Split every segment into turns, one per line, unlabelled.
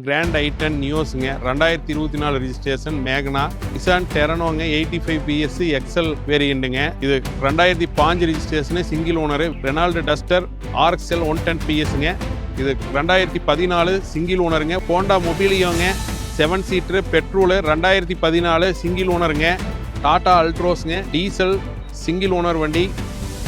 Grand i ten நியோஸுங்க ரெண்டாயிரத்தி இருபத்தி நாலு ரிஜிஸ்ட்ரேஷன் மேக்னா இசான் டெரனோங்க எயிட்டி ஃபைவ் பிஎஸ்சி எக்ஸல் வேரியண்ட்டுங்க இது ரெண்டாயிரத்தி பாஞ்சு ரிஜிஸ்ட்ரேஷனு single owner Renault Duster RXL one ten பிஎஸ்ங்க இது ரெண்டாயிரத்தி பதினாலு சிங்கிள் ஓனருங்க போண்டா மொபிலியோங்க செவன் சீட்ரு பெட்ரோலு ரெண்டாயிரத்தி பதினாலு சிங்கிள் ஓனருங்க டாடா அல்ட்ரோஸுங்க டீசல் சிங்கிள் ஓனர் வண்டி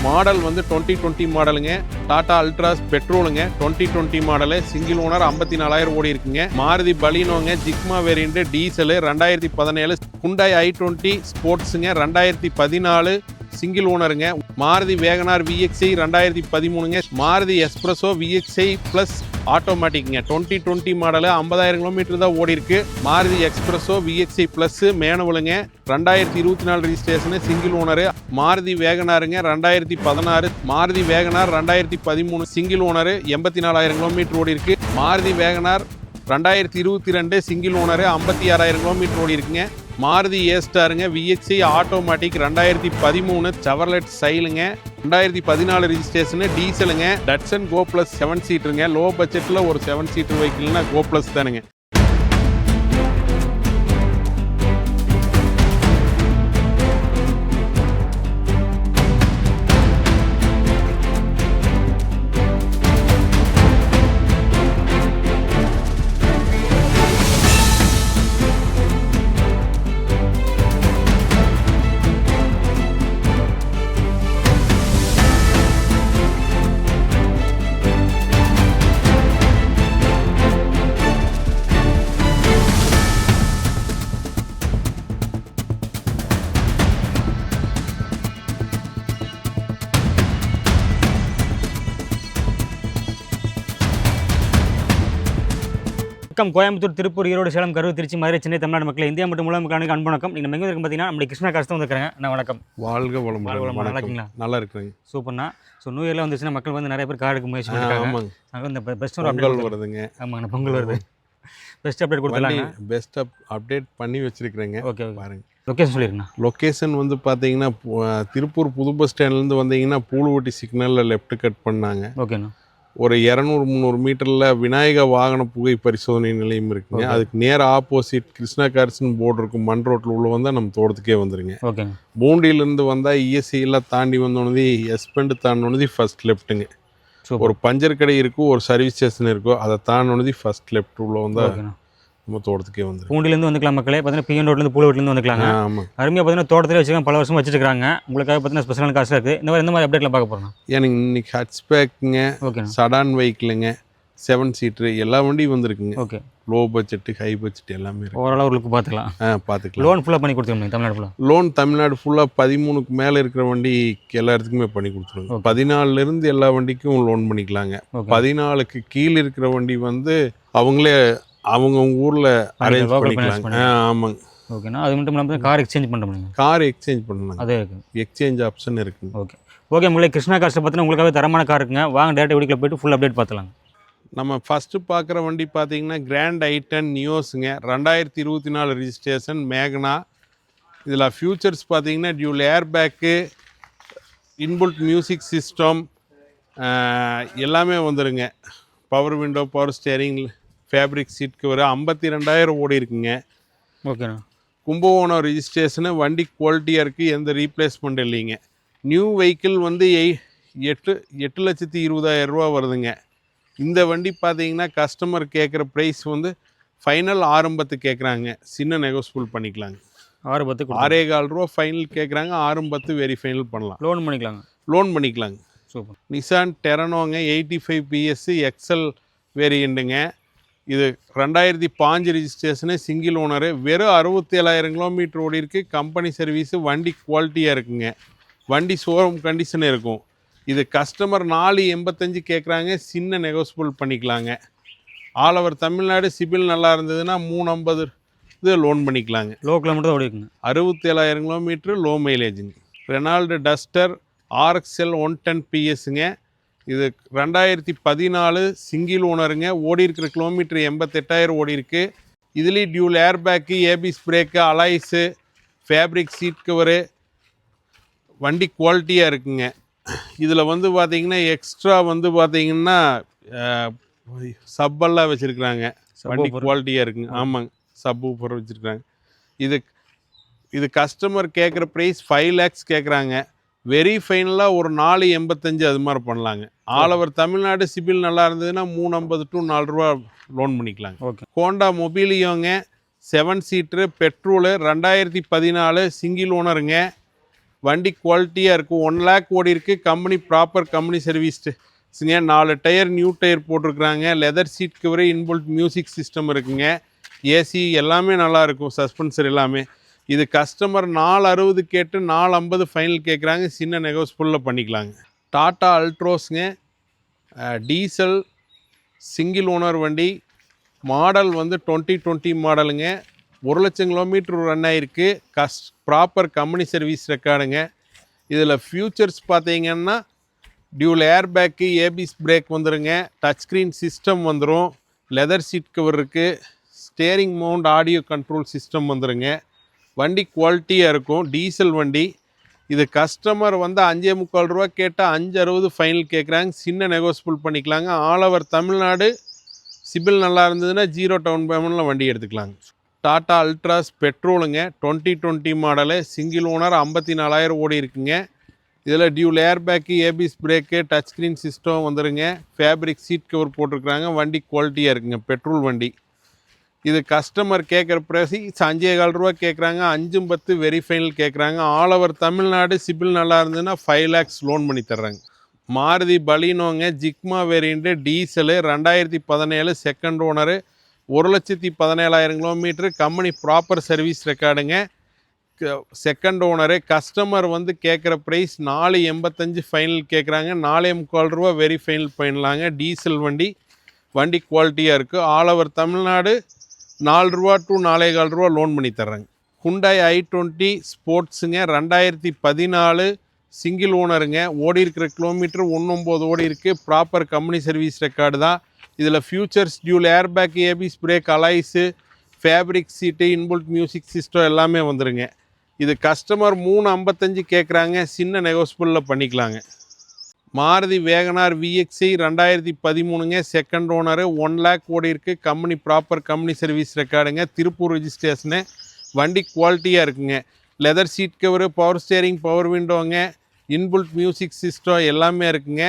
மாடல் வந்து டுவெண்ட்டி டுவெண்ட்டி மாடலுங்க. Tata Altroz பெட்ரோலுங்க. Twenty twenty model. Single owner ஐம்பத்தி நாலாயிரம் ஓடி இருக்குங்க. மாருதி பலினோங்க ஜிக்மா வேரியண்ட் டீசலு ரெண்டாயிரத்தி பதினேழு குண்டாய் ஐ டுவெண்ட்டி ஸ்போர்ட்ஸுங்க ரெண்டாயிரத்தி பதினாலு சிங்கிள் ஓனருங்க. மாருதி வேகனார் விஎக்ஸ்ஐ ரெண்டாயிரத்தி பதிமூணுங்க. Maruti S Presso VXI plus ஆட்டோமேட்டிக்ங்க twenty twenty model ஐம்பதாயிரம் கிலோமீட்டர் தான் ஓடி இருக்கு Maruti S Presso VXI plus மேனுவலுங்க. ரெண்டாயிரத்தி இருபத்தி நாலு ரிஜிஸ்ட்ரேஷனு சிங்கிள் ஓனரு மாருதி வேகனாருங்க ரெண்டாயிரத்தி பதினாறு. மாருதி வேகனார் ரெண்டாயிரத்தி பதிமூணு சிங்கிள் ஓனரு எண்பத்தி நாலாயிரம் கிலோமீட்டர் ஓடி இருக்கு மாருதி வேகனார் ரெண்டாயிரத்தி இருபத்தி ரெண்டு சிங்கிள் ஓனரு ஐம்பத்தி ஆறாயிரம் கிலோமீட்டர் ஓடி இருக்குங்க மாருதி ஏஸ்டாருங்க விஎக்ஸி ஆட்டோமேட்டிக் ரெண்டாயிரத்தி பதிமூணு செவர்லெட் சைலுங்க ரெண்டாயிரத்தி பதினாலு ரிஜிஸ்ட்ரேஷனு டீசலுங்க டட்சன் கோ ப்ளஸ் செவன் சீட்டருங்க லோ பட்ஜெட்டில் ஒரு செவன் சீட்டர் வெஹிக்கிள்னா கோ ப்ளஸ் தானுங்க.
வணக்கம். கோயம்புத்தூர் திருப்பூர் ஈரோடு சேலம் கரூர் திருச்சி மதுரை சென்னை தமிழ்நாடு மக்கள் இந்தியா மற்றும் உலக மக்களுக்கு அன்பு வணக்கம் நீங்கள் எங்கே இருக்கும் பார்த்தீங்கன்னா நம்மளுடைய கிருஷ்ணா காசு வந்துருக்காங்க நான் வணக்கம்.
வாழ்க வளமுடன்.
நல்லா இருக்கீங்களா?
நல்லா இருக்கிறேங்க
சூப்பர்ண்ணா. ஸோ நியூ இயர்ல வந்துச்சுன்னா மக்கள் வந்து நிறைய பேர் கார் எடுக்க முயற்சி
ஆமாங்க.
நாங்கள் இந்த பெஸ்ட் ஒரு அப்டேட்
வருதுங்க.
ஆமாங்கண்ணா பொங்கல் வருது. பெஸ்ட் அப்டேட் கொடுத்துலாங்க
பெஸ்ட் அப் அப்டேட் பண்ணி வச்சிருக்கிறேங்க.
ஓகே
பாருங்க.
லொக்கேஷன் சொல்லிருங்கண்ணா.
லொக்கேஷன் வந்து பார்த்தீங்கன்னா திருப்பூர் புது பஸ் ஸ்டாண்ட்லேருந்து வந்தீங்கன்னா பூலுவட்டி சிக்னலில் லெஃப்ட் கட் பண்ணாங்க.
ஓகேண்ணா
ஒரு இரநூறு முந்நூறு மீட்டரில் விநாயக வாகன புகை பரிசோதனை நிலையம் இருக்குங்க. அதுக்கு நேர ஆப்போசிட் கிருஷ்ணா கார்ஸ்னு போர்டு இருக்கும் மண் ரோட்டில் உள்ள வந்தால் நம்ம தோட்டத்துக்கே வந்துருங்க.
ஓகேண்ணா
பூண்டியிலேருந்து வந்தால் இஎஸ்சியில் தாண்டி வந்தோடனே எஸ்பெண்ட் தாண்டினது ஃபர்ஸ்ட் லெஃப்ட்டுங்க ஒரு பஞ்சர் கடை இருக்கும் ஒரு சர்வீஸ் ஸ்டேஷன் இருக்கும் அதை தாண்டினது ஃபர்ஸ்ட் லெஃப்ட் உள்ள வந்தால் நம்ம தோட்டத்துக்கே வந்துருங்க
பூண்டிலேருந்து வந்துக்கலாம் மக்களே. பார்த்தீங்கன்னா பிஎன் ரோட்லேருந்து பூலோட்லேருந்து வந்துக்கலாங்க.
ஆமாம்
அருமையாக பார்த்தீங்கன்னா தோட்டத்தில் வச்சுருக்காங்க பல வருஷம் வச்சுட்டு இருக்காங்க உங்களுக்காக பார்த்தீங்கன்னா ஸ்பெஷலான காசு இருக்குது இந்த மாதிரி எந்த மாதிரி அப்டேட்டில் பார்க்க போகிறோம்
எனக்கு இன்னைக்கு ஹட்ச்பேக்குங்க
ஓகேண்ணா
சடான் வெஹிக்கிளுங்க செவன் சீட்ரு எல்லா வண்டியும் வந்திருக்குங்க.
Okay
low budget high budget எல்லாமே இருக்கு.
ஒரு லுக் பார்த்துக்கலாம்.
ஆ பார்த்துக்கலாம்.
லோன் ஃபுல்லாக பண்ணி கொடுத்துருங்க தமிழ்நாடு ஃபுல்லாக
லோன் தமிழ்நாடு ஃபுல்லாக பதிமூணுக்கு மேலே இருக்கிற வண்டி எல்லா இடத்துக்குமே பண்ணி கொடுத்துருங்க. பதினாலுலேருந்து எல்லா வண்டிக்கும் லோன் பண்ணிக்கலாங்க.
ஓகே
பதினாலுக்கு கீழே இருக்கிற வண்டி வந்து அவங்களே அவங்க ஊரில் அரேஞ்ச் ஆ ஆமாங்க.
ஓகேண்ணா அது மட்டும் இல்லாமல் கார் எக்ஸ்சேஞ்ச் பண்ண முடியுங்க.
கார் எக்ஸ்சேஞ்ச் பண்ணலாங்க.
அதே இருக்குது
எக்ஸ்சேஞ்ச் ஆப்ஷன் இருக்குங்க.
ஓகே ஓகே உங்களை கிருஷ்ணா காசை பார்த்தீங்கன்னா உங்களுக்காகவே தரமான கார் இருக்குங்க. வாங்க டேரக்ட் வீடியோவில் போயிட்டு ஃபுல் அப்டேட் பார்த்துலாம்
நம்ம ஃபஸ்ட்டு பார்க்குற வண்டி பார்த்தீங்கன்னா கிராண்ட் ஐட்டன் நியோஸுங்க ரெண்டாயிரத்தி இருபத்தி நாலு ரிஜிஸ்ட்ரேஷன் மேக்னா இதில் ஃபியூச்சர்ஸ் பார்த்தீங்கன்னா dual air bag inbuilt music system எல்லாமே வந்துருங்க. Power window power steering fabric seat cover ஐம்பத்தி ரெண்டாயிரம் ஓடி இருக்குங்க.
ஓகேண்ணா.
கும்பகோணம் ரிஜிஸ்ட்ரேஷனு வண்டி குவாலிட்டியாக இருக்குது எந்த ரீப்ளேஸ்மெண்ட் இல்லைங்க. நியூ வெஹிக்கிள் வந்து எய் எட்டு எட்டு லட்சத்தி இருபதாயிரம் ரூபா வருதுங்க. இந்த வண்டி பார்த்தீங்கன்னா கஸ்டமர் கேட்குற ப்ரைஸ் வந்து ஃபைனல் ஆரம்பத்து கேட்குறாங்க சின்ன நெகோசியபிள் பண்ணிக்கலாங்க.
ஆறு பத்து
ஆறே கால் ரூபா ஃபைனல் கேட்குறாங்க ஆரம்பத்து வெரி ஃபைனல் பண்ணலாம்.
லோன் பண்ணிக்கலாங்க.
லோன் பண்ணிக்கலாங்க.
சூப்பர்.
நிசான் டெரனோங்க எயிட்டி ஃபைவ் பிஎஸ்சி எக்ஸல் வேரியண்ட்டுங்க இது ரெண்டாயிரத்தி பாஞ்சு ரிஜிஸ்ட்ரேஷனு சிங்கிள் ஓனரு வெறும் அறுபத்தி ஏழாயிரம் கிலோமீட்டர் ஓடி இருக்கு. கம்பெனி சர்வீஸு வண்டி குவாலிட்டியாக இருக்குங்க. வண்டி ஷோரூம் கண்டிஷன் இருக்கும். இது கஸ்டமர் நாலு எண்பத்தஞ்சு கேட்குறாங்க சின்ன நெகோசியபிள் பண்ணிக்கலாங்க. ஆல் ஓவர் தமிழ்நாடு சிபில் நல்லா இருந்ததுன்னா மூணு ஐம்பது இது லோன் பண்ணிக்கலாங்க.
லோ கிலோமீட்டர் ஓடி இருக்குங்க.
அறுபத்தி ஏழாயிரம் kilometre low மைலேஜுங்க Renault Duster RXL one ten பிஎஸ்ஸுங்க இது ரெண்டாயிரத்தி பதினாலு சிங்கிள் ஓனருங்க. ஓடி இருக்கிற கிலோமீட்டர் எண்பத்தெட்டாயிரம் ஓடி இருக்கு. இதுலேயும் dual air bag ABS brake alloys fabric seat cover வண்டி குவாலிட்டியாக இருக்குங்க. இதில் வந்து பார்த்தீங்கன்னா எக்ஸ்ட்ரா வந்து பார்த்தீங்கன்னா சப்பெல்லாம் வச்சுருக்குறாங்க. வண்டி. குவாலிட்டியாக இருக்குங்க. ஆமாங்க. சப் ஊஃபர் வச்சுருக்காங்க இது இது கஸ்டமர் கேட்குற ப்ரைஸ் ஃபைவ் லேக்ஸ் கேட்குறாங்க வெரி ஃபைனலாக ஒரு நாலு எண்பத்தஞ்சு அது மாதிரி பண்ணலாங்க. ஆல் ஓவர் தமிழ்நாடு சிபில் நல்லா இருந்ததுன்னா மூணு ஐம்பது டு நாலு ரூபா லோன் பண்ணிக்கலாங்க.
ஓகே.
ஹோண்டா மொபைலியோங்க செவன் சீட்ரு பெட்ரோலு ரெண்டாயிரத்தி பதினாலு சிங்கிள் ஓனருங்க வண்டி குவாலிட்டியாக இருக்கும் ஒன் லேக் ஓடி இருக்கு. கம்பெனி ப்ராப்பர் கம்பெனி சர்வீஸ்ங்க நாலு டயர் நியூ டயர் போட்டிருக்கிறாங்க. Leather seat cover inbuilt music system இருக்குங்க. ஏசி எல்லாமே நல்லா இருக்கும். சஸ்பென்சர் எல்லாமே. இது கஸ்டமர் நாலு அறுபது கேட்டு நாலு ஐம்பது ஃபைனல் கேட்குறாங்க சின்ன நெகோஸ்புல்லில் பண்ணிக்கலாங்க. டாட்டா அல்ட்ரோஸ்ங்க டீசல் சிங்கிள் ஓனர் வண்டி மாடல் வந்து டுவெண்ட்டி டுவெண்ட்டி மாடலுங்க ஒரு லட்சம் கிலோமீட்டர் ரன் ஆகிருக்கு கஸ் ப்ராப்பர் கம்பெனி சர்வீஸ் ரெக்கார்டுங்க இதில் ஃப்யூச்சர்ஸ் பார்த்தீங்கன்னா dual air bag ABS brake வந்துடுங்க டச் ஸ்க்ரீன் சிஸ்டம் வந்துடும் லெதர் சீட் கவர் இருக்குது steering mount audio control system வந்துடுங்க வண்டி குவாலிட்டியாக இருக்கும். டீசல் வண்டி. இது கஸ்டமர் வந்து அஞ்சே முக்கால் ரூபா கேட்டால் அஞ்சு அறுபது ஃபைனல் கேட்குறாங்க சின்ன நெகோசியபிள் பண்ணிக்கலாங்க. ஆல் ஓவர் தமிழ்நாடு சிபில் நல்லா இருந்ததுன்னா ஜீரோ டவுன் பேமெண்ட்டில் வண்டி எடுத்துக்கலாங்க. Tata Altroz பெட்ரோலுங்க twenty twenty model single owner ஐம்பத்தி நாலாயிரம் ஓடி இருக்குங்க. இதில் dual air bag ABS brake touch screen system வந்துருங்க. ஃபேப்ரிக் சீட் கவர் போட்டிருக்கிறாங்க. வண்டி குவாலிட்டியாக இருக்குங்க. பெட்ரோல் வண்டி. இது கஸ்டமர் கேட்குற ப்ரைஸ் அஞ்சே கால் ரூபா கேட்குறாங்க அஞ்சும் பத்து வெரி ஃபைனல் கேட்குறாங்க ஆல் ஓவர் தமிழ்நாடு சிபில் நல்லா இருந்ததுன்னா ஃபைவ் லேக்ஸ் லோன் பண்ணி தர்றாங்க. மாருதி பலினோங்க ஜிக்மா வேரியண்ட்டு டீசலு ரெண்டாயிரத்தி பதினேழு செகண்ட் ஓனரு ஒரு லட்சத்தி பதினேழாயிரம் கிலோமீட்ரு கம்பெனி ப்ராப்பர் சர்வீஸ் ரெக்கார்டுங்க செகண்ட் ஓனரு கஸ்டமர் வந்து கேட்குற ப்ரைஸ் நாலு எண்பத்தஞ்சு ஃபைனல் கேட்குறாங்க நாலே முக்கால் ரூபா வெரி ஃபைனல் பண்ணலாங்க. டீசல் வண்டி வண்டி குவாலிட்டியாக இருக்குது ஆல் ஓவர் தமிழ்நாடு நாலு ரூபா டு நாலே கால் ரூபா லோன் பண்ணி தர்றாங்க. ஹுண்டாய் ஐ டுவெண்ட்டி ஸ்போர்ட்ஸுங்க ரெண்டாயிரத்தி பதினாலு சிங்கிள் ஓனருங்க ஓடி இருக்கிற கிலோமீட்டர் ஒன்றொம்போது ஓடி இருக்குது ப்ராப்பர் கம்பெனி சர்வீஸ் ரெக்கார்டு தான். இதில் features dual air bag ABS brake alloys fabric seat inbuilt music system எல்லாமே வந்துருங்க. இது கஸ்டமர் மூணு ஐம்பத்தஞ்சு கேட்குறாங்க சின்ன நெகோசிபிளில் பண்ணிக்கலாங்க. மாருதி வேகனார் விஎக்ஸி ரெண்டாயிரத்தி பதிமூணுங்க. செகண்ட் ஓனரு ஒன் லேக் ஓடி இருக்குது கம்பெனி ப்ராப்பர் கம்பெனி சர்வீஸ் ரெக்கார்டுங்க திருப்பூர் ரெஜிஸ்ட்ரேஷனு வண்டி குவாலிட்டியாக இருக்குங்க. Leather seat cover power steering power விண்டோங்க inbuilt music system எல்லாமே இருக்குங்க.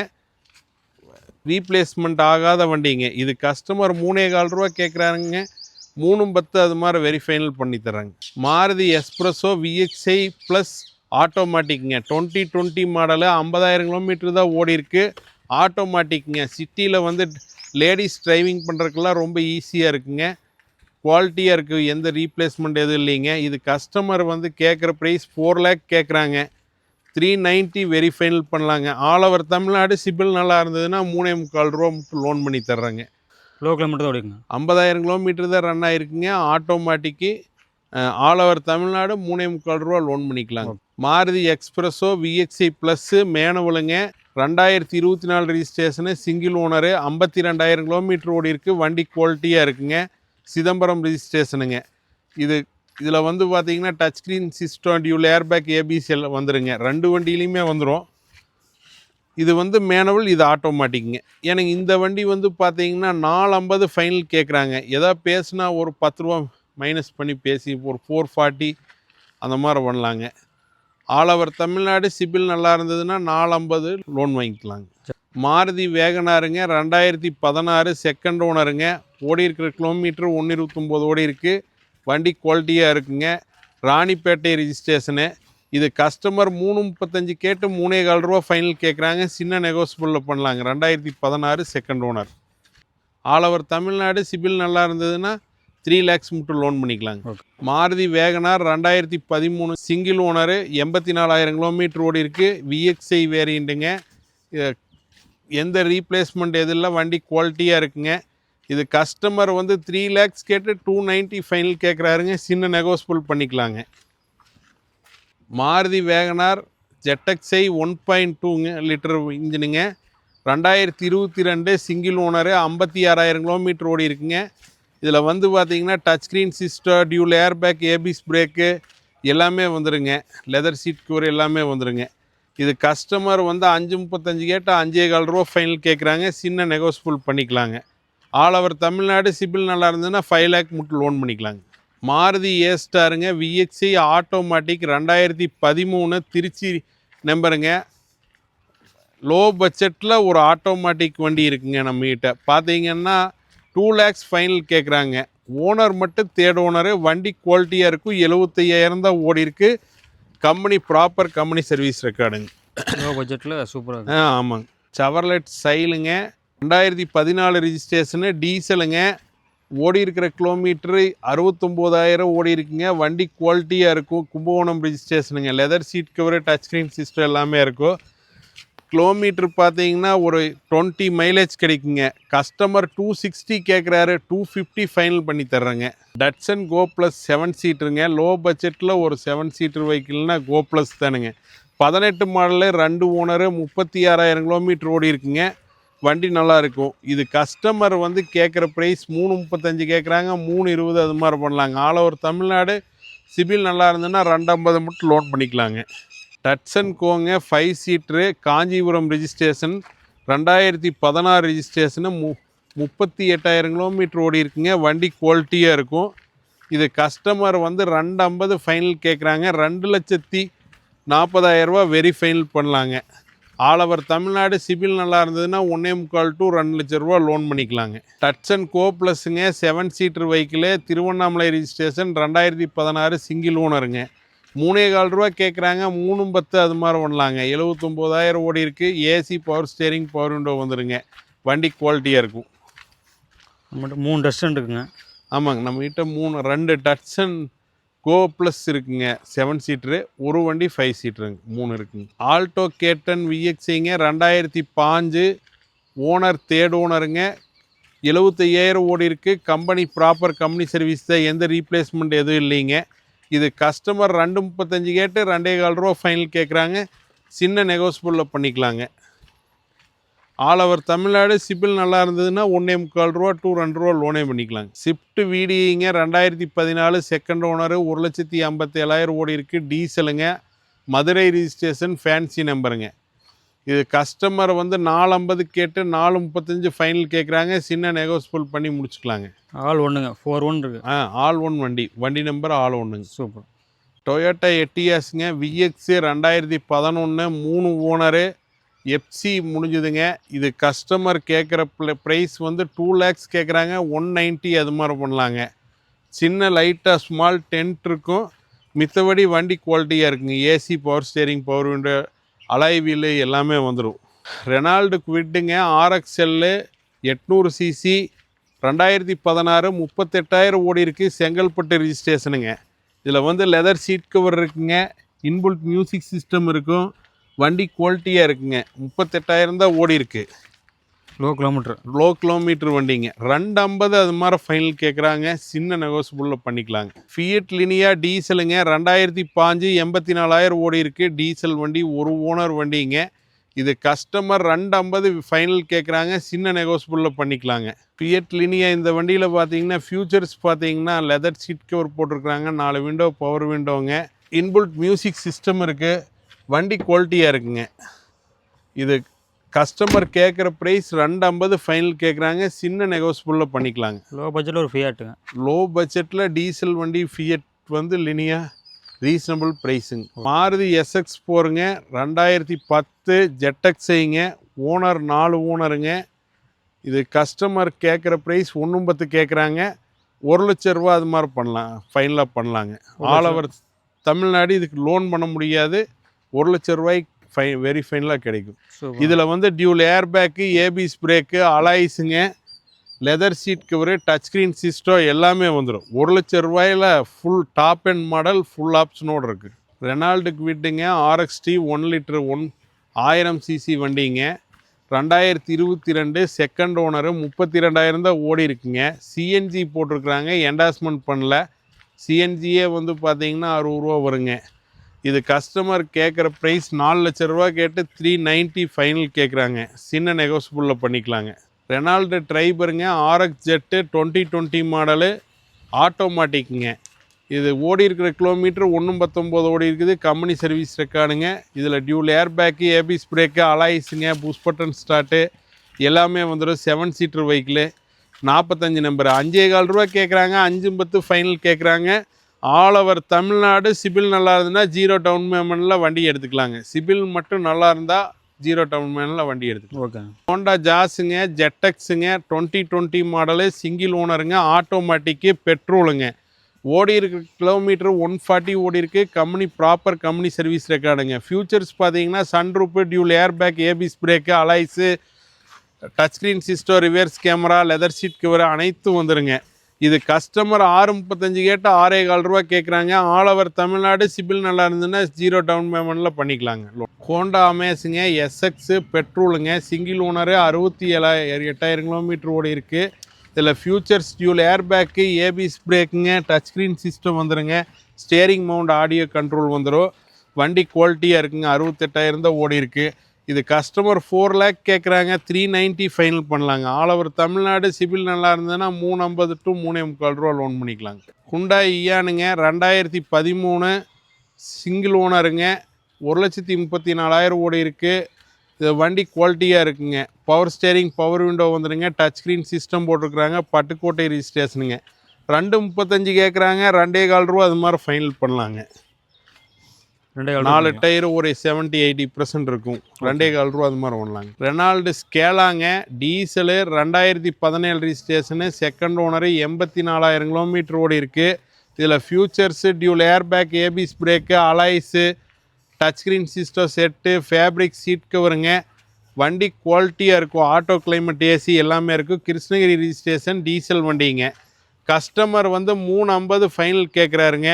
ரீப்ளேஸ்மெண்ட் ஆகாத வண்டிங்க. இது கஸ்டமர் மூணே கால் ரூபா கேட்குறாருங்க மூணும் பத்து அது மாதிரி வெரி ஃபைனல் பண்ணி தர்றாங்க. Maruti S Presso VXI plus ஆட்டோமேட்டிக்ங்க. Twenty twenty model ஐம்பதாயிரம் கிலோமீட்டர் தான் ஓடி இருக்கு ஆட்டோமேட்டிக்ங்க. சிட்டியில் வந்து லேடிஸ் டிரைவிங் பண்ணுறதுக்கெல்லாம் ரொம்ப ஈஸியாக இருக்குங்க. குவாலிட்டியாக இருக்குது எந்த ரீப்ளேஸ்மெண்ட் எதுவும் இல்லைங்க. இது கஸ்டமர் வந்து கேட்குற ப்ரைஸ் ஃபோர் லேக் கேட்குறாங்க த்ரீ நைன்ட்டி வெரி ஃபைனல் பண்ணலாங்க. ஆல் ஓவர் தமிழ்நாடு சிபில் நல்லா இருந்ததுன்னா மூணே முக்கால் ரூபா மட்டும் லோன் பண்ணி தர்றாங்க.
லோ கிலோமீட்டர் தான் ஓடிக்குங்க
ஐம்பதாயிரம் கிலோமீட்டர் தான் ரன் ஆயிருக்குங்க. ஆட்டோமேட்டிக்கு ஆல் ஓவர் தமிழ்நாடு மூணே முக்கால் ரூபா லோன் பண்ணிக்கலாங்க. Maruti S Presso VXI plus மேனுவலுங்க. ரெண்டாயிரத்தி இருபத்தி நாலு ரிஜிஸ்ட்ரேஷனு சிங்கிள் ஓனரு ஐம்பத்தி ரெண்டாயிரம் கிலோமீட்டர் ஓடி இருக்குது வண்டி குவாலிட்டியாக இருக்குங்க. சிதம்பரம் ரிஜிஸ்ட்ரேஷனுங்க இது இதில் வந்து பார்த்தீங்கன்னா touch screen system dual airbag ABC எல்லாம் வந்துருங்க. ரெண்டு வண்டியிலையுமே வந்துடும் இது வந்து மேனுவல் இது ஆட்டோமேட்டிக்குங்க எனக்கு இந்த வண்டி வந்து பார்த்தீங்கன்னா நாலு ஐம்பது ஃபைனல் கேட்குறாங்க எதாவது பேசுனா ஒரு பத்து ரூபா மைனஸ் பண்ணி பேசி ஒரு ஃபோர் ஃபார்ட்டி அந்த மாதிரி பண்ணலாங்க. ஆல் ஓவர் தமிழ்நாடு சிபில் நல்லா இருந்ததுன்னா நாலு ஐம்பது லோன் வாங்கிக்கலாங்க. மாருதி வேகனாருங்க ரெண்டாயிரத்தி பதினாறு செகண்ட் ஓனருங்க ஓடி இருக்கிற கிலோமீட்டர் ஒன்று இருபத்தொம்போது ஓடி இருக்குது வண்டி குவாலிட்டியாக இருக்குங்க. ராணிப்பேட்டை ரிஜிஸ்ட்ரேஷனு இது கஸ்டமர் மூணு முப்பத்தஞ்சு கேட்டு மூணே கால் ரூபா ஃபைனல் கேட்குறாங்க சின்ன நெகோசியபிளில் பண்ணலாங்க. ரெண்டாயிரத்தி பதினாறு second owner all over Tamil Nadu CIBIL நல்லா இருந்ததுன்னா த்ரீ லேக்ஸ் மட்டும் லோன் பண்ணிக்கலாங்க. மாருதி வேகனார் ரெண்டாயிரத்தி பதிமூணு சிங்கிள் ஓனரு எண்பத்தி நாலாயிரம் கிலோமீட்டர் ஓடி இருக்குது விஎக்ஸ்ஐ வேரியண்ட்டுங்க எந்த ரீப்ளேஸ்மெண்ட் எதில் வண்டி குவாலிட்டியாக இருக்குங்க. இது கஸ்டமர் வந்து த்ரீ லேக்ஸ் கேட்டு டூ நைன்ட்டி ஃபைனல் கேட்குறாருங்க சின்ன நெகோசியபிள் பண்ணிக்கலாங்க. மாருதி வேகனார் ஜெட்டக்ஸை ஒன் பாயிண்ட் டூங்க லிட்டர் இன்ஜினுங்க ரெண்டாயிரத்தி இருபத்தி ரெண்டு சிங்கிள் ஓனரு ஐம்பத்தி ஆறாயிரம் கிலோமீட்டர் ஓடி இருக்குங்க. இதில் வந்து பார்த்தீங்கன்னா touch screen system dual airbag ABS brake எல்லாமே வந்துடுங்க லெதர் சீட் கவர் எல்லாமே வந்துடுங்க இது கஸ்டமர் வந்து அஞ்சு முப்பத்தஞ்சு கேட்டால் அஞ்சே கால் ரூபா ஃபைனல் கேட்குறாங்க சின்ன நெகோசியபிள் பண்ணிக்கலாங்க. ஆல் ஓவர் தமிழ்நாடு சிபில் நல்லா இருந்ததுன்னா ஃபைவ் லேக் மட்டும் லோன் பண்ணிக்கலாங்க. மாருதி ஏ ஸ்டாருங்க விஎக்ஸி ஆட்டோமேட்டிக் ரெண்டாயிரத்தி பதிமூணு திருச்சி நம்பருங்க. லோ பட்ஜெட்டில் ஒரு ஆட்டோமேட்டிக் வண்டி இருக்குங்க நம்மகிட்ட. பார்த்தீங்கன்னா டூ லேக்ஸ் ஃபைனல் கேட்குறாங்க ஓனர் மட்டும் தேர்ட் ஓனரு வண்டி குவாலிட்டியாக இருக்கும். எழுபத்தையாயிரம் தான் ஓடி இருக்கு. கம்பெனி ப்ராப்பர் கம்பெனி சர்வீஸ் ரெக்கார்டுங்க
லோ பட்ஜெட்டில் சூப்பராக
ஆ ஆமாங்க. சவர்லெட் சைலுங்க ரெண்டாயிரத்தி பதினாலு ரிஜிஸ்ட்ரேஷனு டீசலுங்க ஓடி இருக்கிற கிலோமீட்ரு அறுபத்தொம்போதாயிரம் ஓடி இருக்குங்க. வண்டி குவாலிட்டியாக இருக்கும். Kumbakonam ரிஜிஸ்ட்ரேஷனுங்க leather seat cover touch screen system எல்லாமே இருக்கும். கிலோமீட்டர் பார்த்தீங்கன்னா ஒரு டுவெண்ட்டி மைலேஜ் கிடைக்குங்க. கஸ்டமர் டூ சிக்ஸ்டி கேட்குறாரு டூ ஃபிஃப்டி ஃபைனல் பண்ணி தர்றேங்க. டட்சன் கோ ப்ளஸ் செவன் சீட்டருங்க லோ பட்ஜெட்டில் ஒரு செவன் சீட்டர் வெஹிக்கிள்னா கோ ப்ளஸ் தானுங்க. பதினெட்டு மாடலு ரெண்டு ஓனரு முப்பத்தி ஆறாயிரம் கிலோமீட்டர் ஓடி இருக்குங்க. வண்டி நல்லா இருக்கும். இது கஸ்டமர் வந்து கேட்குற ப்ரைஸ் மூணு முப்பத்தஞ்சு கேட்குறாங்க மூணு இருபது அது மாதிரி பண்ணலாங்க. ஆல் ஓவர் தமிழ்நாடு சிபில் நல்லா இருந்ததுன்னா ரெண்டு ஐம்பது மட்டும் லோன் பண்ணிக்கலாங்க. டட்சன் கோங்க ஃபைவ் சீட்ரு காஞ்சிபுரம் ரிஜிஸ்ட்ரேஷன் ரெண்டாயிரத்தி பதினாறு ரிஜிஸ்ட்ரேஷனு மு முப்பத்தி எட்டாயிரம் கிலோமீட்டர் ஓடி இருக்குங்க. வண்டி குவாலிட்டியாக இருக்கும். இது கஸ்டமர் வந்து ரெண்டு ஐம்பது ஃபைனல் கேட்குறாங்க ரெண்டு லட்சத்தி நாற்பதாயிரரூபா வெரி ஃபைனல் பண்ணலாங்க. ஆல் ஓவர் தமிழ்நாடு சிபில் நல்லா இருந்ததுன்னா ஒன்றே முக்கால் டூ ரெண்டு லட்ச ரூபா லோன் பண்ணிக்கலாங்க. Datsun Go ப்ளஸ்ஸுங்க seven seater vehicle Tiruvannamalai registration ரெண்டாயிரத்தி பதினாறு சிங்கிள் ஓனருங்க மூணே கால் ரூபா கேட்குறாங்க மூணு பத்து அது மாதிரி பண்ணலாங்க எழுபத்தொம்போதாயிரம் ஓடி இருக்குது AC power steering power window வந்துடுங்க வண்டி குவாலிட்டியாக இருக்கும்.
நம்மகிட்ட மூணு ரெஸ்டாரண்ட் இருக்குங்க.
ஆமாங்க நம்மகிட்ட மூணு ரெண்டு டட்சன் கோ ப்ளஸ் இருக்குங்க. செவன் சீட்ரு ஒரு வண்டி ஃபைவ் சீட்ருங்க மூணு இருக்குங்க. ஆல்டோ கேட்டன் விஎக்ஸிங்க ரெண்டாயிரத்தி பாஞ்சு ஓனர் தேர்ட் ஓனருங்க எழுபத்தையாயிரம் ஓடி இருக்குது கம்பெனி ப்ராப்பர் கம்பெனி சர்வீஸ் தான். எந்த ரீப்ளேஸ்மெண்ட் எதுவும் இல்லைங்க. இது கஸ்டமர் ரெண்டு முப்பத்தஞ்சு கேட்டு ரெண்டே கால் ரூபா ஃபைனல் கேட்குறாங்க சின்ன நெகோசியபிளில் பண்ணிக்கலாங்க. ஆல் ஓவர் தமிழ்நாடு சிபில் நல்லா இருந்ததுன்னா ஒன்றே முக்கால் ரூபா டூ ரெண்டு ரூபா லோனே பண்ணிக்கலாங்க. ஸ்விஃப்ட் வீடிங்க ரெண்டாயிரத்தி பதினாலு செகண்ட் ஓனரு ஒரு லட்சத்தி ஐம்பத்தி ஏழாயிரம் ஓடி இருக்குது டீசலுங்க மதுரை ரிஜிஸ்ட்ரேஷன் ஃபேன்சி நம்பருங்க இது கஸ்டமர் வந்து நாலு ஐம்பது கேட்டு நாலு முப்பத்தஞ்சு ஃபைனல் கேட்குறாங்க சின்ன நெகோசியபிள் பண்ணி முடிச்சுக்கலாங்க.
ஆள் ஒன்றுங்க ஃபோர் ஒன் இருக்கு.
ஆ ஆல் ஒன் வண்டி. வண்டி நம்பர் ஆல் ஒன்றுங்க
சூப்பர்.
டொயோட்டா எட்டிஎஸ்ங்க விஎக்ஸு ரெண்டாயிரத்தி பதினொன்று மூணு ஓனரு எஃப்சி முடிஞ்சுதுங்க. இது கஸ்டமர் கேட்குற ப்ரைஸ் வந்து டூ லேக்ஸ் கேட்குறாங்க ஒன் நைன்ட்டி அது மாதிரி பண்ணலாங்க. சின்ன லைட்டாக ஸ்மால் டென்ட் இருக்கும். மித்தபடி வண்டி குவாலிட்டியாக இருக்குங்க. AC power steering power window alloy எல்லாமே வந்துடும் ரெனால்டு குவிட்டுங்க ஆர்எக்ஸ்எல்லு எட்நூறு சிசி ரெண்டாயிரத்தி பதினாறு முப்பத்தெட்டாயிரம் ஓடி இருக்குது செங்கல்பட்டு ரிஜிஸ்ட்ரேஷனுங்க இதில் வந்து லெதர் சீட் கவர் இருக்குங்க இன்புல்ட் மியூசிக் சிஸ்டம் இருக்கும் வண்டி குவாலிட்டியாக இருக்குங்க முப்பத்தெட்டாயிரம் தான் ஓடி இருக்குது
லோ கிலோமீட்டர்.
லோ கிலோமீட்டர் வண்டிங்க. ரெண்டு ஐம்பது அது மாதிரி ஃபைனல் கேட்குறாங்க சின்ன நெகோசியபிளில் பண்ணிக்கலாங்க. ஃபியட் லினியா டீசலுங்க ரெண்டாயிரத்தி பாஞ்சு எண்பத்தி நாலாயிரம் ஓடி இருக்குது டீசல் வண்டி ஒரு ஓனர் வண்டிங்க. இது கஸ்டமர் ரெண்டு ஐம்பது ஃபைனல் கேட்குறாங்க சின்ன நெகோசியபிளில் பண்ணிக்கலாங்க. ஃபியட் லினியா இந்த வண்டியில் பார்த்தீங்கன்னா ஃபியூச்சர்ஸ் பார்த்தீங்கன்னா லெதர் சீட் கவர் போட்டிருக்கிறாங்க. நாலு விண்டோ பவர் விண்டோங்க. இன்புல்ட் மியூசிக் சிஸ்டம் இருக்குது வண்டி குவாலிட்டியாக இருக்குங்க. இது கஸ்டமர் கேட்குற ப்ரைஸ் ரெண்டு ஐம்பது ஃபைனல் கேட்குறாங்க சின்ன நெகோசியபிளில் பண்ணிக்கலாங்க.
லோ பட்ஜெட்டில் ஒரு ஃபியாட்டுங்க
லோ பட்ஜெட்டில் டீசல் வண்டி ஃபியட் வந்து லினியா ரீசனபிள் ப்ரைஸுங்க மாருதி எஸ்எக்ஸ் போருங்க ரெண்டாயிரத்தி பத்து ஜெட்டக்ஸைங்க ஓனர் நாலு ஓனருங்க இது கஸ்டமர் கேட்குற ப்ரைஸ் ஒன்றும் பத்து கேட்குறாங்க ஒரு லட்ச ரூபா அது மாதிரி பண்ணலாம் ஃபைனலாக பண்ணலாங்க. ஆல் ஓவர் தமிழ்நாடு இதுக்கு லோன் பண்ண முடியாது. ஒரு லட்ச ரூபாய்க்கு ஃபை வெரி ஃபைனலாக கிடைக்கும். இதில் வந்து dual air bag ABS brake அலாய்ஸுங்க leather seat cover touch screen system எல்லாமே வந்துடும் ஒரு லட்ச ரூபாயில் full top and model full ஆப்ஷனோடு இருக்குது ரெனால்டுக்கு விட்டுங்க ஆர்எக்ஸ்டி ஒன் லிட்டர் ஒன் ஆயிரம் சிசி வண்டிங்க. ரெண்டாயிரத்தி இருபத்தி ரெண்டு செகண்ட் ஓனரு முப்பத்தி ரெண்டாயிரம் தான் ஓடி இருக்குங்க. சிஎன்ஜி போட்டிருக்கிறாங்க என்டாஸ்மெண்ட் பண்ணல. சிஎன்ஜியே வந்து பார்த்தீங்கன்னா அறுபது ரூபா வருங்க. இது கஸ்டமர் கேட்குற ப்ரைஸ் நாலு லட்ச ரூபா கேட்டு த்ரீ நைன்ட்டி ஃபைனல் கேட்குறாங்க சின்ன நெகோசியபிளில் பண்ணிக்கலாங்க. Renault ட்ரைபருங்க RX Z twenty twenty model ஆட்டோமேட்டிக்குங்க இது ஓடி இருக்கிற கிலோமீட்டர் ஒன்றும் பத்தொம்போது ஓடி இருக்குது. கம்பெனி சர்வீஸ் ரெக்கார்டுங்க இதில் dual air bag ABS brake அலாய்ஸுங்க push button start எல்லாமே வந்துடும் செவன் சீட்டர் வெஹிக்கிளு நாற்பத்தஞ்சு நம்பர் அஞ்சே கால் ரூபா கேட்குறாங்க அஞ்சு பத்து ஃபைனல் கேட்குறாங்க ஆல் ஓவர் தமிழ்நாடு சிபில் நல்லா இருந்ததுன்னா ஜீரோ டவுன் பேமெண்ட்டில் வண்டி எடுத்துக்கலாங்க சிபில் மட்டும் நல்லா இருந்தால் ஜீரோ டவுன் பேமெண்ட்டில் வண்டி எடுத்துக்கலாம்
ஓகே
ஹோண்டா ஜாஸுங்க ஜெட்டக்ஸுங்க டுவெண்ட்டி டுவெண்ட்டி மாடலு சிங்கிள் ஓனருங்க ஆட்டோமேட்டிக்கு பெட்ரோலுங்க ஓடி இருக்கிற கிலோமீட்டர் ஒன் ஃபார்ட்டி ஓடி இருக்கு கம்பெனி ப்ராப்பர் கம்பெனி சர்வீஸ் ரெக்கார்டுங்க ஃபியூச்சர்ஸ் பார்த்தீங்கன்னா sunroof dual air bag ABS brake alloys touch screen system reverse camera leather seat cover அனைத்தும் வந்துருங்க. இது கஸ்டமர் ஆறு முப்பத்தஞ்சு கேட்டு ஆறே கால் ரூபா கேட்குறாங்க ஆல் ஓவர் தமிழ்நாடு சிபில் நல்லா இருந்ததுன்னா ஜீரோ டவுன் பேமெண்ட்டில் பண்ணிக்கலாங்க. ஹோண்டா அமேஸுங்க எஸ்எக்ஸு பெட்ரோலுங்க சிங்கிள் ஓனரு அறுபத்தி ஏழாயிரம் எட்டாயிரம் கிலோமீட்டர் ஓடி இருக்குது இதில் features dual air bag ABS பிரேக்குங்க touch screen system வந்துடுங்க ஸ்டேரிங் மவுண்ட் ஆடியோ கண்ட்ரோல் வந்துடும் வண்டி குவாலிட்டியாக இருக்குங்க. அறுபத்தெட்டாயிரம் தான் ஓடி இருக்குது இது கஸ்டமர் ஃபோர் லேக் கேட்குறாங்க த்ரீ நைன்ட்டி ஃபைனல் பண்ணலாங்க. ஆல் ஓவர் தமிழ்நாடு சிவில் நல்லா இருந்ததுன்னா மூணு ஐம்பது டு மூணே முக்கால் ரூபா லோன் பண்ணிக்கலாங்க. குண்டாய் இயானுங்க ரெண்டாயிரத்தி பதிமூணு சிங்கிள் ஓனருங்க ஒரு லட்சத்தி முப்பத்தி நாலாயிரம் ஓடி இருக்குது இது வண்டி குவாலிட்டியாக இருக்குங்க. பவர் ஸ்டேரிங் பவர் விண்டோ வந்துடுங்க டச் ஸ்க்ரீன் சிஸ்டம் போட்டிருக்கிறாங்க. பட்டுக்கோட்டை ரிஜிஸ்ட்ரேஷனுங்க ரெண்டு முப்பத்தஞ்சு கேட்குறாங்க ரெண்டே கால் ரூபா அது மாதிரி ஃபைனல் பண்ணலாங்க.
ரெண்டே
நாலு டயர் ஒரு செவன்ட்டி எயிட்டி பர்சன்ட் இருக்கும். ரெண்டே கால் ரூபா அது மாதிரி பண்ணலாங்க ரெனால்டு ஸ்கேலாங்க. டீசலு ரெண்டாயிரத்தி பதினேழு ரிஜிஸ்ட்ரேஷனு செகண்ட் ஓனரு எண்பத்தி நாலாயிரம் கிலோமீட்டர் ஓடி இருக்குது இதில் features dual air bag ABS brake alloys touch screen system set fabric seat கவருங்க வண்டி குவாலிட்டியாக இருக்கும். ஆட்டோ கிளைமேட் ஏசி எல்லாமே இருக்கும். கிருஷ்ணகிரி ரிஜிஸ்ட்ரேஷன் டீசல் வண்டிங்க. கஸ்டமர் வந்து மூணு ஐம்பது ஃபைனல் கேட்குறாருங்க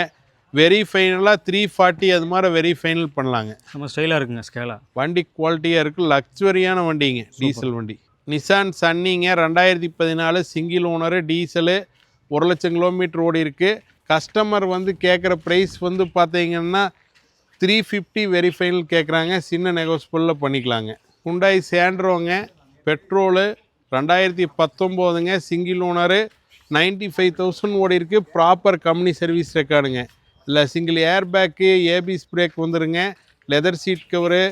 வெரி ஃபைனலாக த்ரீ ஃபார்ட்டி அது மாதிரி வெரி ஃபைனல் பண்ணலாங்க.
நம்ம ஸ்டைலாக இருக்குங்க ஸ்கேலா
வண்டி குவாலிட்டியாக இருக்குது லக்ஸுரியான வண்டிங்க டீசல் வண்டி. நிசான் சன்னிங்க ரெண்டாயிரத்தி பதினாலு சிங்கிள் ஓனரு டீசலு ஒரு லட்சம் கிலோமீட்டர் ஓடி இருக்குது கஸ்டமர் வந்து கேட்குற ப்ரைஸ் வந்து பார்த்தீங்கன்னா த்ரீ ஃபிஃப்டி வெரி ஃபைனல் கேட்குறாங்க சின்ன நெகோஸ்பிளில் பண்ணிக்கலாங்க. குண்டாய் சேண்ட்ரோங்க பெட்ரோலு ரெண்டாயிரத்தி பத்தொம்போதுங்க single owner ninety five thousand ஓடி இருக்குது ப்ராப்பர் கம்பெனி சர்வீஸ் ரெக்கார்டுங்க இல்லை single air bag ABS brake வந்துருங்க. Leather seat cover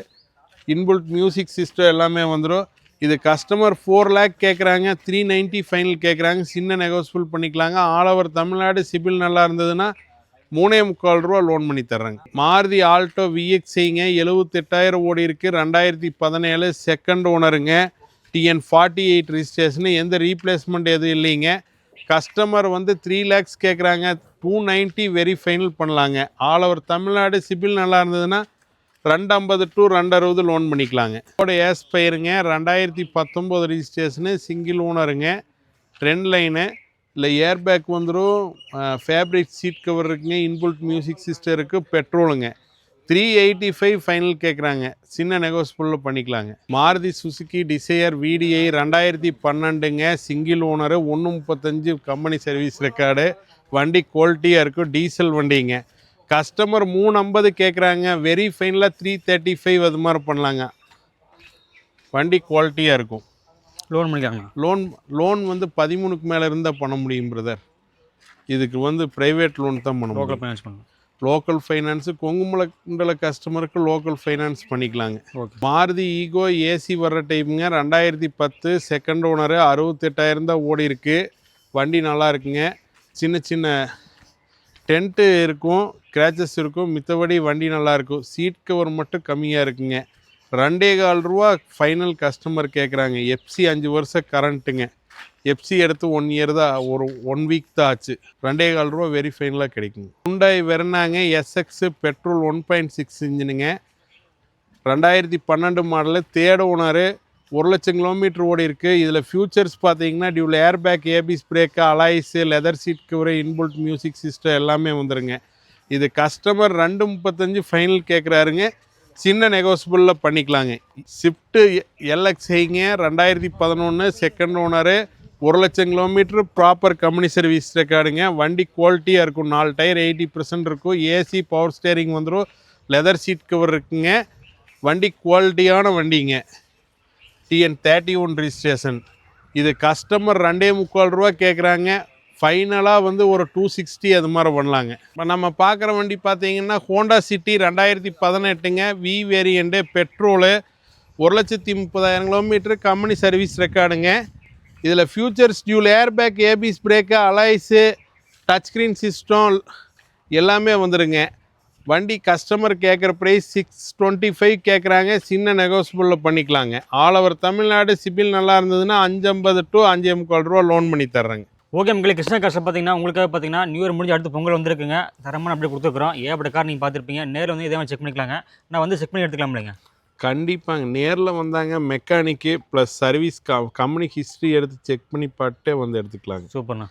inbuilt music system எல்லாமே வந்துடும் இது கஸ்டமர் ஃபோர் லேக் கேட்குறாங்க த்ரீ நைன்ட்டி ஃபைனல் கேட்குறாங்க சின்ன நெகோசியபிள் பண்ணிக்கலாங்க. ஆல் ஓவர் தமிழ்நாடு சிபில் நல்லா இருந்ததுன்னா மூணே முக்கால் ரூபா லோன் பண்ணி தர்றாங்க. மாருதி ஆல்டோ விஎக்ஸிங்க எழுபத்தெட்டாயிரம் ஓடி இருக்குது ரெண்டாயிரத்தி பதினேழு செகண்ட் ஓனருங்க டிஎன் ஃபார்ட்டி எயிட் ரிஜிஸ்ட்ரேஷனு எந்த ரீப்ளேஸ்மெண்ட் எதுவும் இல்லைங்க. கஸ்டமர் வந்து த்ரீ லேக்ஸ் கேட்குறாங்க டூ நைன்ட்டி வெரி ஃபைனல் பண்ணலாங்க. ஆல் ஓவர் தமிழ்நாடு சிபில் நல்லா இருந்ததுன்னா ரெண்டு ஐம்பது டு ரெண்டு அறுபது லோன் பண்ணிக்கலாங்க. இதோட ஏஸ்பயிருங்க ரெண்டாயிரத்தி பத்தொம்போது ரிஜிஸ்ட்ரேஷனு சிங்கிள் ஓனருங்க ட்ரெண்ட் லைனு இல்லை ஏர் பேக் வந்துடும் ஃபேப்ரிக் சீட் கவர் இருக்குங்க இன்புல்ட் மியூசிக் சிஸ்டம் இருக்குது பெட்ரோலுங்க த்ரீ எயிட்டி ஃபைவ் ஃபைனல் கேட்குறாங்க சின்ன நெகோஸ்புல்ல பண்ணிக்கலாங்க. மாருதி சுசுகி டிசையர் விடிஐ ரெண்டாயிரத்தி பன்னெண்டுங்க. சிங்கிள் ஓனரு ஒன்று முப்பத்தஞ்சு கம்பெனி சர்வீஸ் ரெக்கார்டு வண்டி குவாலிட்டியாக இருக்கும் டீசல் வண்டிங்க. கஸ்டமர் மூணு ஐம்பது கேட்குறாங்க வெரி ஃபைனலாக த்ரீ தேர்ட்டி ஃபைவ் அது மாதிரி பண்ணலாங்க. வண்டி குவாலிட்டியாக இருக்கும்.
லோன் பண்ணிக்கலாங்களா?
லோன் லோன் வந்து பதிமூணுக்கு மேலே இருந்தால் பண்ண முடியும் பிரதர் இதுக்கு வந்து ப்ரைவேட் லோன் தான் பண்ண முடியும்.
ஃபைனான்ஸ் பண்ணலாம்.
லோக்கல் ஃபைனான்ஸு கொங்குமலக்குண்டல கஸ்டமருக்கு லோக்கல் ஃபைனான்ஸ் பண்ணிக்கலாங்க. மாருதி ஈகோ ஏசி வர்ற டைப்புங்க ரெண்டாயிரத்தி பத்து செகண்ட் ஓனரு அறுபத்தெட்டாயிரம் தான் ஓடி இருக்கு. வண்டி நல்லா இருக்குங்க. சின்ன சின்ன டென்ட்டு இருக்கும் கிராச்சஸ் இருக்கும் மித்தபடி வண்டி நல்லா இருக்கும். சீட் கவர் மட்டும் கம்மியாக இருக்குங்க. ரெண்டே கால் ரூபா ஃபைனல் கஸ்டமர் கேட்குறாங்க எஃப்சி அஞ்சு வருஷம் கரண்ட்டுங்க எஃப்சி எடுத்து ஒன் இயர் தான் ஒரு ஒன் வீக் தான் ஆச்சு. ரெண்டே கால் ரூபா வெரி ஃபைனலாக கிடைக்குங்க. Hyundai வெறனாங்க SX petrol one point six இன்ஜினுங்க. ரெண்டாயிரத்தி பன்னெண்டு மாடலு தேட ஓனரு ஒரு லட்சம் கிலோமீட்டர் ஓடி இருக்குது இதில் ஃபியூச்சர்ஸ் பார்த்தீங்கன்னா dual air bag ABS brake alloys leather seat cover inbuilt music system எல்லாமே வந்துருங்க. இது கஸ்டமர் ரெண்டு முப்பத்தஞ்சு ஃபைனல் கேட்குறாருங்க சின்ன நெகோசிபிளில் பண்ணிக்கலாங்க. ஷிஃப்ட்டு செய்யுங்க ரெண்டாயிரத்தி பதினொன்று செகண்ட் ஓனரு ஒரு லட்சம் கிலோமீட்டர் ப்ராப்பர் கம்பெனி சர்வீஸ் ரெக்கார்டுங்க வண்டி குவாலிட்டியாக இருக்கும். நாலு டயர் எயிட்டி பர்சன்ட் இருக்கும். ஏசி பவர் ஸ்டேரிங் வந்துடும் லெதர் சீட் கவர் இருக்குங்க. வண்டி குவாலிட்டியான வண்டிங்க. டிஎன் தேர்ட்டி ஒன் ரிஜிஸ்ட்ரேஷன் இது கஸ்டமர் ரெண்டே முக்கால் ரூபா கேட்குறாங்க ஃபைனலாக வந்து ஒரு டூ சிக்ஸ்டி அது மாதிரி பண்ணலாங்க. இப்போ நம்ம பார்க்குற வண்டி பார்த்தீங்கன்னா ஹோண்டா சிட்டி ரெண்டாயிரத்தி பதினெட்டுங்க. வி வேரியண்ட்டு பெட்ரோலு ஒரு லட்சத்தி முப்பதாயிரம் கிலோமீட்டர் கம்பெனி சர்வீஸ் ரெக்கார்டுங்க இதில் features dual airbag ABS brake alloys touch screen system எல்லாமே வந்துடுங்க வண்டி கஸ்டமர் கேட்குற ப்ரைஸ் சிக்ஸ் டுவெண்ட்டி ஃபைவ் கேட்குறாங்க. சின்ன நெகோசியபிளில் பண்ணிக்கலாங்க. ஆல் ஓவர் தமிழ்நாடு சிபில் நல்லா இருந்ததுன்னா அஞ்சம்பது டு அஞ்சு முக்கால் ரூபா லோன் பண்ணி தர்றேங்க.
ஓகே மக்களே கிருஷ்ணா கஷ்டம் பார்த்தீங்கன்னா உங்களுக்காக பார்த்தீங்கன்னா நியூ இயர் முடிஞ்சு அடுத்து பொங்கல் வந்திருக்குங்க. தரமான அப்படியே கொடுத்துருக்குறோம். ஏன் அப்படி கார் நீங்கள் பார்த்துருப்பீங்க. நேரில் வந்து இதே மாதிரி செக் பண்ணிக்கலாங்க. நான் வந்து செக் பண்ணி எடுத்துக்கலாம் இல்லைங்க
கண்டிப்பாங்க. நேரில் வந்தாங்க மெக்கானிக்கு ப்ளஸ் சர்வீஸ் க கம்பெனி ஹிஸ்ட்ரி எடுத்து செக் பண்ணி பாட்டே வந்து எடுத்துக்கலாங்க.
சூப்பர்ண்ணா.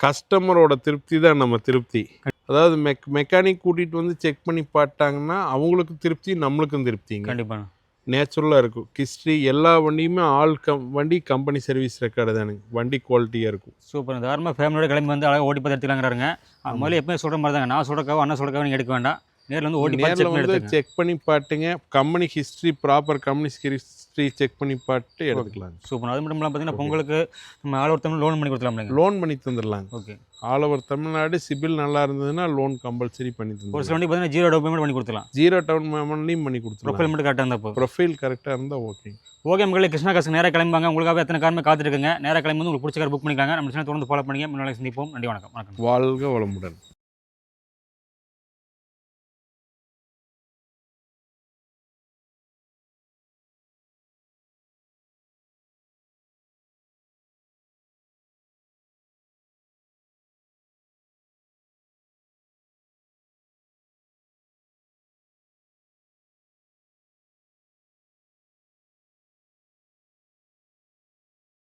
கஸ்டமரோட திருப்தி தான் நம்ம திருப்தி. அதாவது மெக் மெக்கானிக் கூட்டிகிட்டு வந்து செக் பண்ணி பாட்டாங்கன்னா அவங்களுக்கு திருப்தி நம்மளுக்கும் திருப்திங்க.
கண்டிப்பாண்ணா.
நேச்சுரலாக இருக்கும். ஹிஸ்ட்ரி எல்லா வண்டியுமே ஆல் கம் வண்டி கம்பெனி சர்வீஸ் ரெக்கார்டு தானுங்க. வண்டி குவாலிட்டியாக இருக்கும்.
சூப்பர் தாராளமாக ஃபேமிலியோட கிளம்பி வந்து அழகாக ஓட்டி பார்த்து எடுத்துக்கலாங்கிறாருங்க. அது முதல்ல எப்பவுமே சொல்கிற மாதிரி தாங்க நான் சொல்கிறக்காவோ அண்ணா சொல்கிறக்காவோ நீங்கள் எடுக்க வேண்டாம். நேரில் வந்து ஓட்டி
நேரில்
செக் பண்ணி
வந்து செக் பண்ணி பாட்டுங்க company history proper company history check பண்ணி பாட்டு எடுத்துக்கலாங்க
சூப்பர். அது மட்டும் இல்லாமல் பார்த்தீங்கன்னா பொங்கலுக்கு நம்ம ஆள் ஒருத்தவங்க லோன் பண்ணி இல்லைங்க
லோன் பண்ணி தந்துடலாங்க.
Okay
all over Tamil Nadu CIBIL நல்லா இருந்ததுன்னா லோன் கம்பல்சரி பண்ணி
ஒரு சில
தந்துடலாம்
வண்டி பார்த்தீங்கன்னா ஜீரோ டவுன் பேமெண்ட் பண்ணி கொடுத்துலாம்
ஜீரோ டவுன் பேமெண்ட்லையும் பண்ணி கொடுத்துருலாம்
ப்ரொஃபைல் மட்டும் கரெக்டாக இருந்தால்
ப்ரொஃபைல் கரெக்டாக இருந்தால் ஓகே
ஓகே மக்களே கிருஷ்ணா காசு நேராக கிளம்புவாங்க. உங்களுக்காக எத்தனை காரமே காத்திருக்குங்க நேராக கிளம்பி வந்து உங்களுக்கு பிடிச்ச கார் புக் பண்ணிக்கலாங்க. நம்ம சேனல் தொடர்ந்து ஃபாலோ பண்ணிங்க. முன்னாடி சந்திப்போம். நன்றி வணக்கம். வணக்கம்.
வாழ்க வளமுடன்.